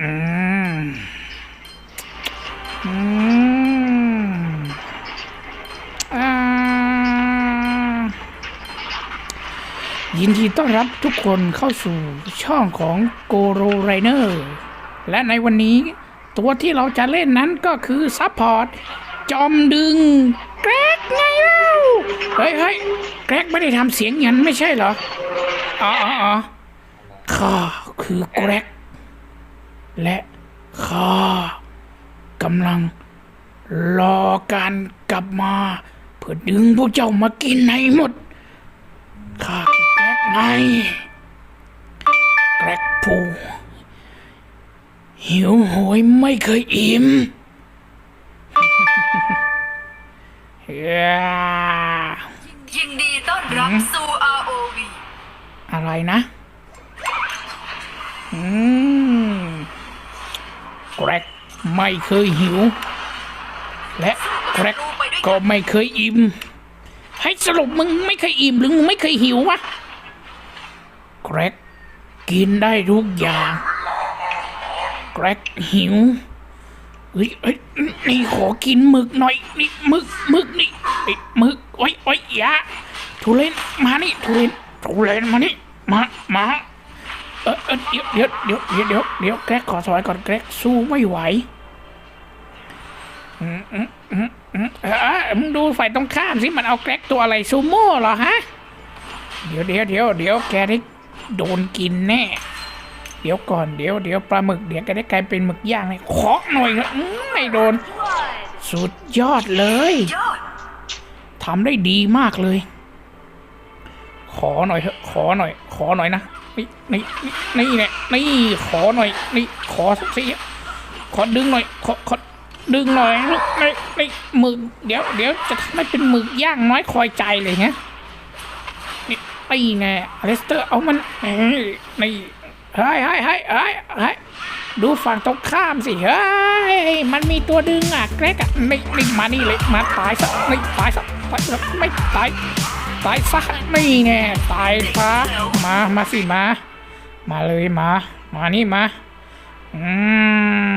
อืมอืมอ่า ยินดีต้อนรับทุกคนเข้าสู่ช่องของโกโรไรเนอร์และในวันนี้ตัวที่เราจะเล่นนั้นก็คือซัพพอร์ตจอมดึง แกรกไงเล่าเฮ้ยเฮ้ยแกรกไม่ได้ทำเสียงงั้นไม่ใช่เหรออ๋ออ๋ออ๋อข้าคือแกรก และข้ากำลังรอการกลับมา เพื่อดึงพวกเจ้ามากินให้หมดข้า คือแกรกไงแกรกผู้หิวโหยไม่เคยอิ่มเฮ้ยยินดีต้อนรับสู่ ROV อะไรนะอืมแกรกไม่เคยหิว และแกรกก็ไม่เคยอิ่มให้สรุปมึงไม่เคยอิ่มหรือมึงไม่เคยหิววะ แกรกกินได้ทุกอย่างแกรกหิวเฮ้ยเฮ้ยนี่ขอกินหมึกหน่อยนี่หมึกหมึกนี่ไอ้หมึกโอ้ยโอ้ยย่ทุเรนมานี่ทุเรนทุเรนมานี่มามาเออเออเดี๋ยวเดี๋ยวเดี๋ยวเดี๋ยวเดี๋ยวแกรกขอสอยก่อนแกรกสู้ไม่ไหวอืมอืมอืมอืมเออมึงดูฝ่ายตรงข้ามสิมันเอาแกรกตัวอะไรซูโม่เหรอฮะเดี๋ยวเดี๋ยวเดี๋ยวเดี๋ยวแกได้ โดนกินแน่ เดี๋ยวก่อนเดี๋ยวเดี๋ยวปลาหมึกเดี๋ยวแกได้กลายเป็นหมึกย่างเลยเคาะหน่อยเถอะไม่โดน สุดยอดเลยทำได้ดีมากเลย ขอหน่อยเถอะขอหน่อย ขอหน่อยนะนี่นี่นี่นี่เนี่ยนี่ขอหน่อยนี่ขอสักทีขอดึงหน่อยขอขอดึงหน่อยลูกนี่นี่หมึกเดี๋ยวเดี๋ยวจะทำให้เป็นหมึกย่างน้อยคอยใจเลยฮะ นี่ไอ้แน่อเลสเตอร์เอามันนี่เฮ้ยเฮ้ยเฮ้ยเฮ้ยเฮ้ยดูฝั่งตรงข้ามสิเฮ้ยมันมีตัวดึงอะแกรกอะนี่นี่มานี่เลยมาตายซะนี่ตายซะตายไม่ตายตายซะนี่แน่ตายซะมามาสิมา มาเลยมา มานี่มาอื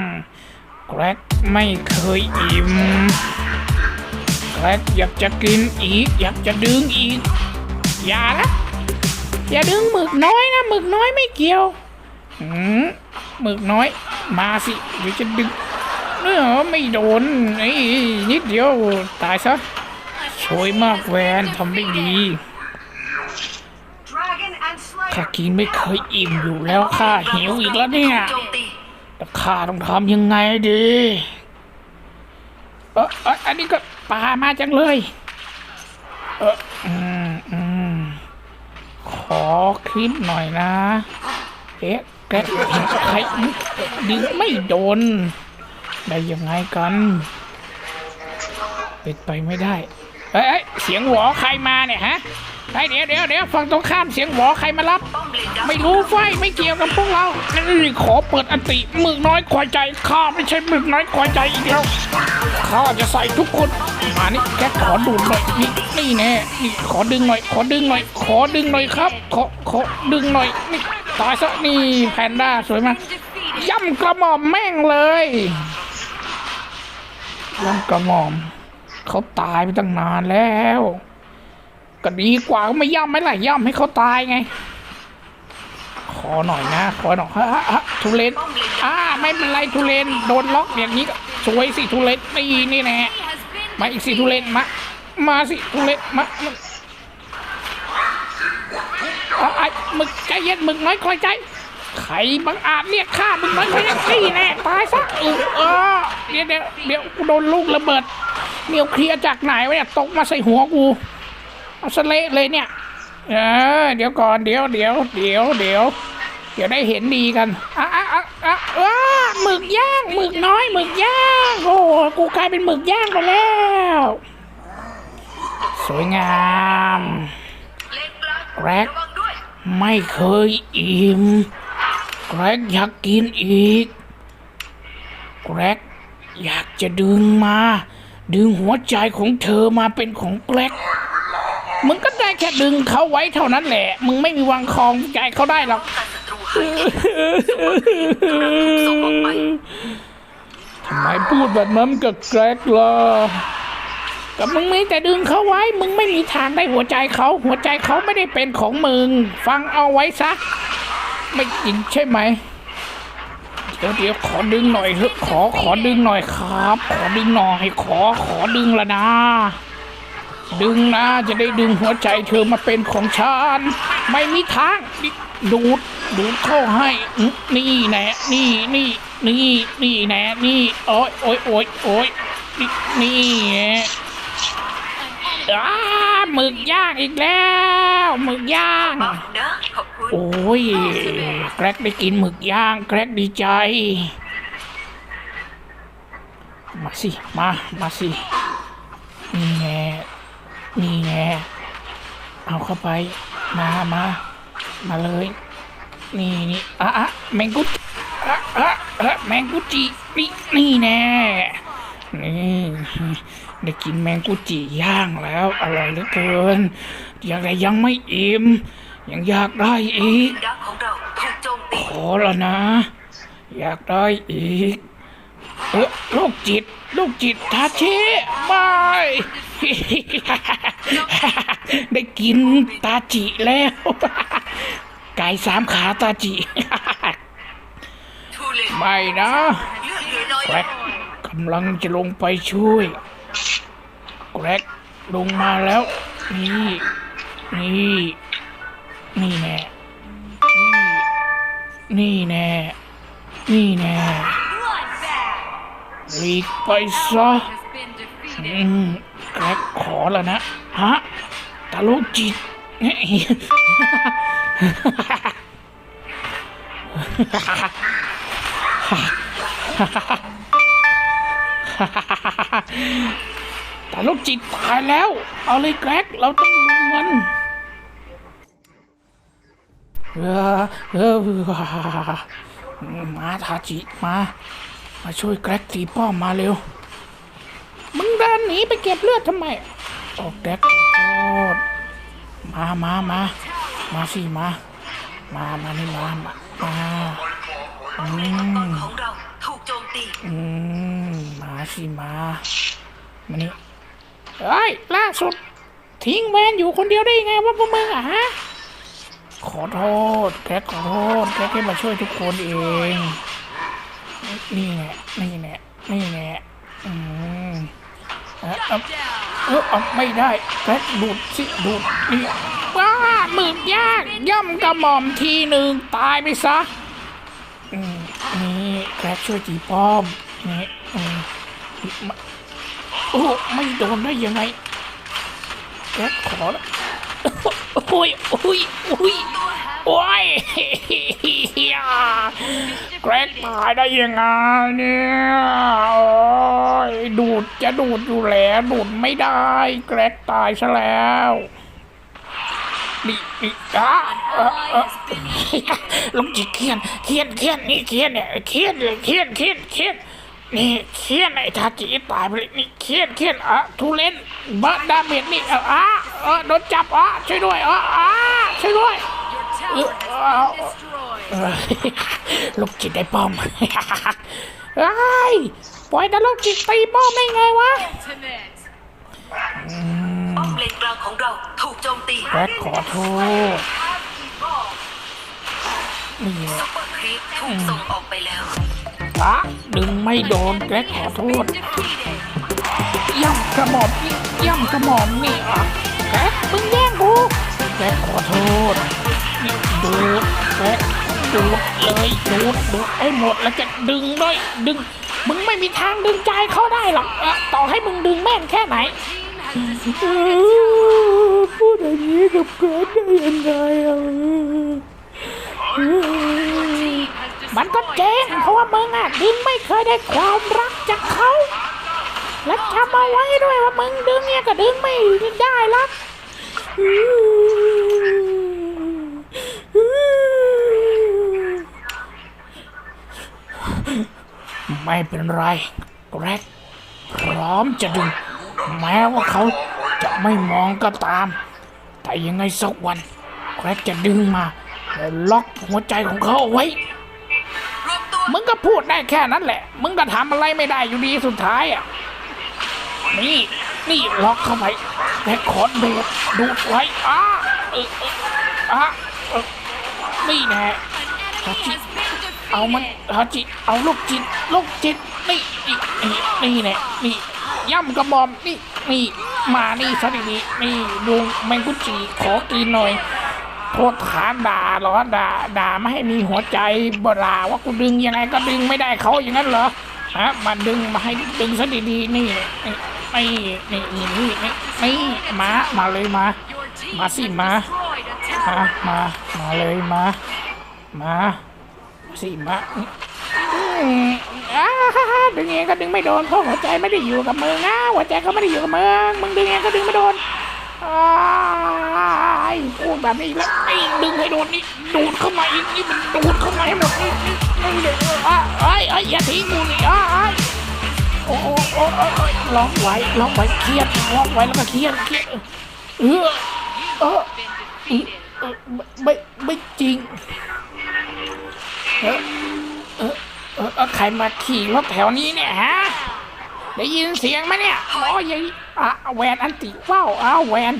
มแกรกไม่เคยอิ่มแกรกอยากจะกินอีก อยากจะดึงอีกอย่านะ อย่าดึงหมึกน้อยนะหมึกน้อยไม่เกี่ยวอืมหมึกน้อย มาสิเดี๋ยวจะดึงเนื้อไม่โดนไอ้นิดเดียวตายซะสวยมากแวนทำได้ดีข้ากินไม่เคยอิ่มอยู่แล้วข้าหิวอีกแล้วเนี่ยแต่ข้าต้องทำยังไงดีเอออันนี้ก็ปลามาจังเลย เออ คลิปหน่อยนะเอ๊ะแกใครดึงไม่โดน ได้ยังไงกันเป็นไปไม่ได้เอ้ยเอเสียงหวอใครมาเนี่ยฮะไอเดี๋ยวเดี๋ยวเดี๋ยวฝั่งตรงข้ามเสียงหวอใครมารับป้อมเลนดับไม่รู้ไฟไม่เกี่ยวกับพวกเรานี่ขอเปิดอันติมึกน้อยควายใจข้าไม่ใช่มึกน้อยควายใจอีกแล้วข้าจะใส่ทุกคน มานี่แกขอดูดหน่อยนี่นี่แน่นี่ขอดึงหน่อย ขอดึงหน่อย ขอดึงหน่อยครับ ขอขอดึงหน่อยนี่ตายซะนี่แพนด้าสวยมากย่ำกระหม่อมแม่งเลยย่ำกระหม่อมเขาตายไปตั้งนานแล้วก็ดีกว่าไม่ย่ำไหมล่ะย่ำให้เขาตายไง ขอหน่อยนะ ขอหน่อยฮะฮะทุเรนอ่าไม่เป็นไรทุเรนโดนล็อกอย่างนี้สวยสิทุเรนนี่นี่แน่ มาอีกสิทุเรนมา มาสิทุเรนมามาอะไอ้มึกใจเย็นมึกน้อยคอยใจ ใครบังอาจเรียกข้ามึงน้อยคอยใจนี่แน่ตายซะเออเออเดี๋ยวเดี๋ยวเดี๋ยวกูโดนลูกระเบิดเนียวเคลียร์จากไหนวะเนี่ยตกมาใส่หัวกูเอาสเละเลยเนี่ยเออเดี๋ยวก่อนเดี๋ยวเดี๋ยวเดี๋ยวเดี๋ยวเดี๋ยวได้เห็นดีกันอะอะอะอะอะ หมึกย่างหมึกน้อยหมึกย่างโอ้กูกลายเป็นหมึกย่างไปแล้ว สวยงามแกรกไม่เคยอิ่มแกรกอยากกินอีกแกรกอยากจะดึงมา ดึงหัวใจของเธอมาเป็นของแกรกมึงก็ได้แค่ดึงเขาไว้เท่านั้นแหละ มึงไม่มีวังคองใจเขาได้หรอก ส่งออกไปทำไมพูดแบบนั้นกับแกรกล่ะกับมึงมีแต่ดึงเขาไว้ มึงไม่มีทางได้หัวใจเขา หัวใจเขาไม่ได้เป็นของมึง ฟังเอาไว้ซะ ไม่จริงใช่ไหม เดี๋ยวเดี๋ยวขอดึงหน่อยเถอะขอขอดึงหน่อยครับ ขอดึงหน่อย ขอขอดึงละนะ ดึงนะจะได้ดึงหัวใจเธอมาเป็นของฉัน ไม่มีทางดูดดูดเข้าให้ นี่แน่นี่นี่นี่นี่แน่นี่โอ้ยโอ้ยโอ้ยโอ้ยนี่นี่แน่อ้าหมึกย่างอีกแล้วหมึกย่าง โอ้ยแกรกได้กินหมึกย่าง แกรกดีใจ มาสิ มา มาสิ นี่แน่นี่แน่ เอาเข้าไป มามา มาเลย นี่นี่อะอะแมงกุดอะอะอะแมงกุจินี่นี่แน่นี่ได้กินแมงกุจิย่างแล้ว อร่อยเหลือเกินอยากได้ยังไม่อิ่มยังอยากได้อีกดักของเราถูกโจมตีขอแล้วนะ อยากได้อีก เออโรคจิตโรคจิตทาเชไม่ได้กินตาจิแล้ว ไก่สามขาตาจิไม่น้อแกรกกำลังจะลงไปช่วยแกรกลงมาแล้ว นี่ นี่ นี่แน่นี่ นี่แน่นี่แน่ หลีกไปซะอแกรกขอแล้วนะฮะตาโลกจิตแต่ลูกจิตตายแล้ว เอาเลยแกรกเราต้องลุมมันเออเออมาทาจิมา มาช่วยแกรกตีป้อมมาเร็ว มึงเดินหนีไปเก็บเลือดทำไมโอ้แกรกขอโทษมามามามาสิมา มามานี่มามามาอืมของเราถูกโจมตีอืมมาสิมามานี่เอ้ยล่าสุด ทิ้งแวนอยู่คนเดียวได้ยังไงวะพวกมึงอะฮะขอโทษแกขอโทษแกแค่มาช่วยทุกคนเอง นี่แหละนี่แหละนี่แหละอืมเออเอาเออเอาไม่ได้แกดูดสิดูดนี่ว้าหมึกย่างย่ำกระหม่อมทีหนึ่งตายไปซะอืมนี่แกรกช่วยจีป้อมนี่อืมโอ้ไม่โดนได้ยังไงแกรกขอละโอ้ยโอ้ยโอ้ย โอ้ยแกรกตายได้ยังไงเนี่ยโอ้ยดูดจะดูดอยู่แล้วดูดไม่ได้แกรกตายซะแล้วนี่นี่อะเออเออลุงจิเขียนเขียนเขียนนี่เขียนเนี่ยเขียนเลยเขียนเขียนเขียนนี่เขียนไอ้ทาจิตายไปเลยนี่เขียนเขียนอะทุเรนบะดาเมจนี่เอออะโดนจับอะช่วยด้วยอะอะช่วยด้วย เออเอาเออลูกจิตได้ป้อมไอ้ยปล่อยแต่ลูกจิตตีป้อมได้ไงวะป้อมเลนกลางของเราถูกโจมตีแบทขอโทษนี่แหละซุปเปอร์ครีปถูกส่งออกไปแล้วอะดึงไม่โดนแกขอโทษย่ำกระหม่อมนี่ย่ำกระหม่อมนี่อะแกมึงแย่งกูแกขอโทษ ดูดแดูดเลยดูดดูดไอ้หมดแล้วจะดึงด้วยดึง มึงไม่มีทางดึงใจเขาได้หรอกเออต่อให้มึงดึงแม่นแค่ไหนพูดอย่างนี้กับแกได้ยังไงอะมันก็เจ๊งเพราะว่ามึงอะดึงไม่เคยได้ความรักจากเขาและจำเอาไว้ด้วยว่ามึงดึงเนี่ยก็ดึงไม่ได้ละ ไม่เป็นไรแกรกพร้อมจะดึง แม้ว่าเขาจะไม่มองก็ตาม แต่ยังไงสักวันแกรกจะดึงมาแล้วล็อกหัวใจของเขาเอาไว้ มึงก็พูดได้แค่นั้นแหละ มึงก็ทำอะไรไม่ได้อยู่ดีสุดท้ายอะ นี่นี่ล็อกเข้าไปแล้คอร์ดเบสดูดไว้อ้าเอออะเออนี่แน่ฮาจิ เอามันฮาจิเอาลูกจิตลูกจิตนี่นี่นี่นี่แน่นี่ย่ำกระบอมนี่นี่มานี่ซะดีๆนี่ดูแมงกุจิขอกินหน่อยโทษฐานด่าเหรอด่าด่าไม่ให้มีหัวใจบด่าว่ากูดึงยังไงก็ดึงไม่ได้เขาอย่างนั้นเหรอฮะมาดึงมาให้ดึงซะดีๆนี่นี่นี่นี่นี่นี่นี่มามาเลยมา มาสิมามามามาเลยมา มา สิมาดึงเองก็ดึงไม่โดนเพราะหัวใจไม่ได้อยู่กับมึงนะหัวใจเขาไม่ได้อยู่กับมึงมึงดึงเองก็ดึงไม่โดนไอ้พูดแบบนี้แล้วไอ้ดึงให้โดนนี่ดูดเข้ามาอีกนี่มันดูดเข้ามาให้หมดนี่นี่นี่เลยวไอ้ไอ้ยอย่าทิ้งกูนี่ไอ้โอ้โอ้โอ้โอ้อ้อกไว้ล็อกไว้เครียดล็อกไว้แล้วก็เครียดเครียดเออเออเออเออไม่ไม่จริง เออเออเออเอใครมาขี่รถแถวนี้เนี่ยฮะได้ยินเสียงไหมเนี่ยอ๋อยังอะแวนอันติว้าวอ้าวแวน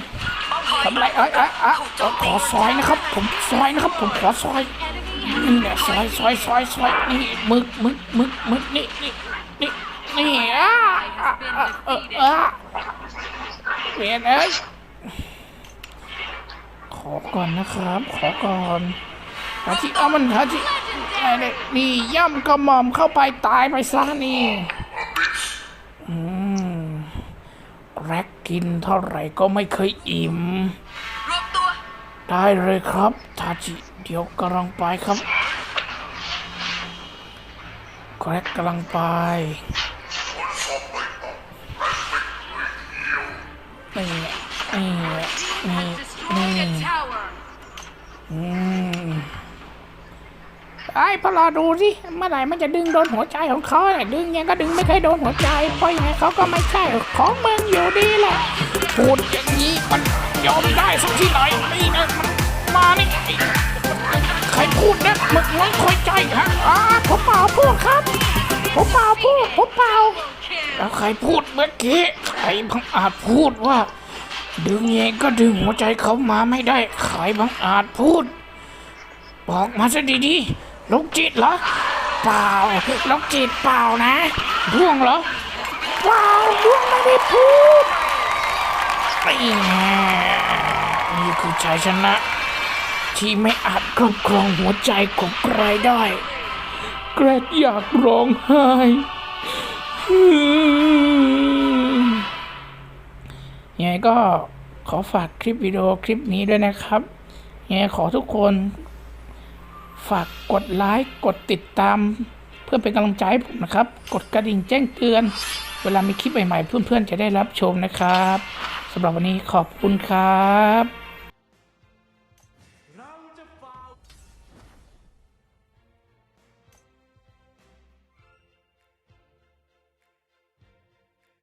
ทำไรเอ้ยเอ้ยเอ้ยขอซอยนะครับ ผมซอยนะครับ ผมขอซอยนี่แหละซอยซอยซอยซอยนี่มึกมึกมึกมึกนี่นี่นี่นี่อะเออเออเวนเอ้ยขอก่อนนะครับ ขอก่อนหาที่เอามันหาที่ ไอ้นี่นี่ย่ำกระหม่อมเข้าไปตายไปซะนี่อืมแรกกินเท่าไหร่ก็ไม่เคยอิ่ม รวมตัว ได้เลยครับทาจิ เดี๋ยวกำลังไปครับแกรกกำลังไปนี่นี่นี่นี่อืม ไอ้พอรอดูสิเมื่อไหร่มันจะดึงโดนหัวใจของเขาเนี่ยดึงยังก็ดึงไม่เคยโดนหัวใจเพราะยังไงเขาก็ไม่ใช่ของมึงอยู่ดีแหละพูดอย่างนี้มันยอมได้สักที่ไหนนี่นะมันมานี่ใครพูดนะมึงไม่คอยใจฮะอ้าผมเปล่าพูดครับ ผมเปล่าพูดผมเปล่าแล้วใครพูดเมื่อกี้ใครบังอาจพูดว่า ดึงเองก็ดึงหัวใจเขามาไม่ได้ ใครบังอาจพูด บอกมาซะดีๆ ลูกจิตเหรอ เปล่าลูกจิตเปล่านะดวงเหรอ เปล่าดวงไม่ได้พูดนี่ไงนี่คือชัยชนะ ที่ไม่อาจครอบครองหัวใจของใครได้ แกรกอยากร้องไห้ยังไงก็ขอฝากคลิปวิดีโอคลิปนี้ด้วยนะครับยังไงขอทุกคน ฝากกดไลค์กดติดตาม เพื่อเป็นกำลังใจให้ผมนะครับ กดกระดิ่งแจ้งเตือน เวลามีคลิปใหม่ๆ เพื่อนๆจะได้รับชมนะครับสำหรับวันนี้ขอบคุณครับ